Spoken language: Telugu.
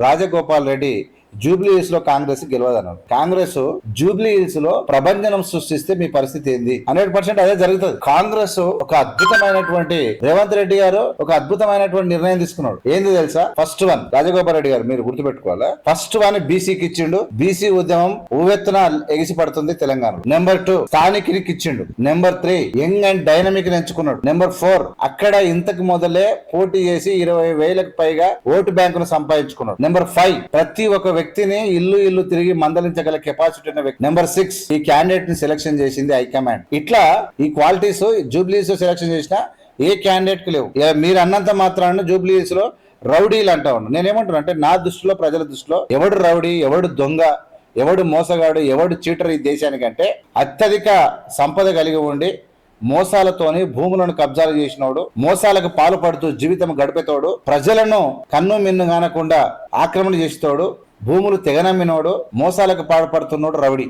రాజగోపాల్ రెడ్డి జూబ్లీ హిల్స్లో కాంగ్రెస్ గెలవదన్నారు. కాంగ్రెస్ జూబ్లీ హిల్స్లో ప్రభంజనం సృష్టిస్తే మీ పరిస్థితి ఏంది? హండ్రెడ్ పర్సెంట్ అదే జరుగుతుంది. కాంగ్రెస్ ఒక అద్భుతమైనటువంటి రేవంత్ రెడ్డి గారు ఒక అద్భుతమైనటువంటి నిర్ణయం తీసుకున్నాడు. ఏంది తెలుసా? ఫస్ట్ వన్ రాజగోపాల్ రెడ్డి గారు మీరు గుర్తుపెట్టుకోవాలా? ఫస్ట్ వన్ బీసీకి ఇచ్చిండు. బీసీ ఉద్యమం ఊవెత్తున ఎగిసి పడుతుంది తెలంగాణ నెంబర్ టూ స్థానికునికి ఇచ్చిండు. Number three young and dynamic ఎంచుకున్నాడు. నెంబర్ ఫోర్ అక్కడ ఇంతకు మొదలే పోటీ చేసి ఇరవై వేలకు పైగా ఓటు బ్యాంకును సంపాదించుకున్నాడు. నెంబర్ ఫైవ్ ప్రతి ఒక్క వ్యక్తిని ఇల్లు ఇల్లు తిరిగి మందలించగల కెపాసిటీ ఉన్న వ్యక్తి. నెంబర్ సిక్స్ ఈ క్యాండిడేట్ని సెలెక్షన్ చేసింది హైకమాండ్ ఇట్లా ఈ క్వాలిటీస్ జూబ్లీస్ సెలెక్షన్ చేసిన ఏ క్యాండిడేట్కి లేవు. మీరు అన్నంత మాత్రాన జూబ్లీస్లో రౌడీలు అంటా ఉన్నాను నేనేమంటున్నా అంటే నా దృష్టిలో ప్రజల దృష్టిలో ఎవడు రౌడీ ఎవడు దొంగ ఎవడు మోసగాడు ఎవడు చీటర్ ఈ దేశానికంటే అత్యధిక సంపద కలిగి ఉండి మోసాలతోని భూములను కబ్జాలు చేసినోడు మోసాలకు పాల్పడుతూ జీవితం గడిపేతోడు ప్రజలను కన్ను మిన్ను కానకుండా ఆక్రమణ చేసేతోడు భూములు తెగనమ్మినోడు మోసాలకు పాల్పడుతున్నోడు రౌడీ.